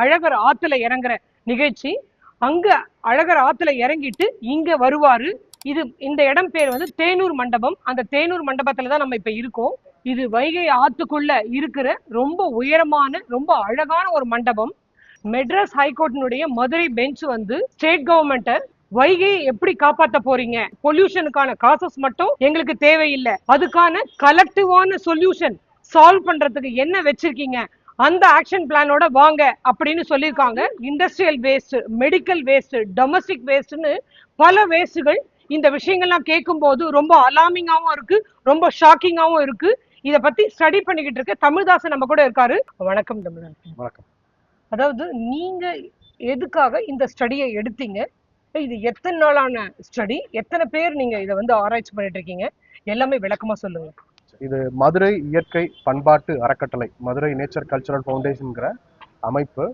அழகர் ஆத்துல இறங்குற நிகழ்ச்சி. அங்க அழகர் ஆத்துல இறங்கிட்டு இங்க வருவாரு. இது இந்த இடம் பேர் வந்து தேனூர் மண்டபம். அந்த தேனூர் மண்டபத்துல தான் நம்ம இப்ப இருக்கோம். இது வைகை ஆத்துக்குள்ள இருக்கிற ரொம்ப உயரமான ரொம்ப அழகான ஒரு மண்டபம். மெட்ராஸ் ஹைகோர்ட்டினுடைய மதுரை பெஞ்ச் வந்து ஸ்டேட் கவர்மெண்ட்டை வைகையை எப்படி காப்பாத்த போறீங்க? பொல்யூஷனுக்கான காசஸ் மட்டும் எங்களுக்கு தேவையில்லை. அதுக்கான கலெக்டிவான சொல்யூஷன் சால்வ் பண்றதுக்கு என்ன வச்சிருக்கீங்க? அந்த ஆக்ஷன் பிளானோட வாங்க அப்படின்னு சொல்லியிருக்காங்க. Industrial waste medical waste domestic வேஸ்ட்னு பல வேஸ்ட்டுகள் இந்த விஷயங்கள்லாம் கேட்கும்போது ரொம்ப அலாமிங்காவும் இருக்கு ரொம்ப ஷாக்கிங்காவும் இருக்கு. இத பத்தி ஸ்டடி பண்ணிக்கிட்டு இருக்க தமிழ்தாசன் நம்ம கூட இருக்காரு. வணக்கம் தமிழ்தாசன் வணக்கம். அதாவது நீங்க எதுக்காக இந்த ஸ்டடியை எடுத்தீங்க? இது எத்தனை நாளான ஸ்டடி எத்தனை பேர் நீங்க இதை வந்து ஆராய்ச்சி பண்ணிட்டு இருக்கீங்க? எல்லாமே விளக்கமா சொல்லுங்க. இது மதுரை இயற்கை பண்பாட்டு அறக்கட்டளை மதுரை நேச்சர் கல்ச்சுரல் ஃபவுண்டேஷன்கிற அமைப்பு.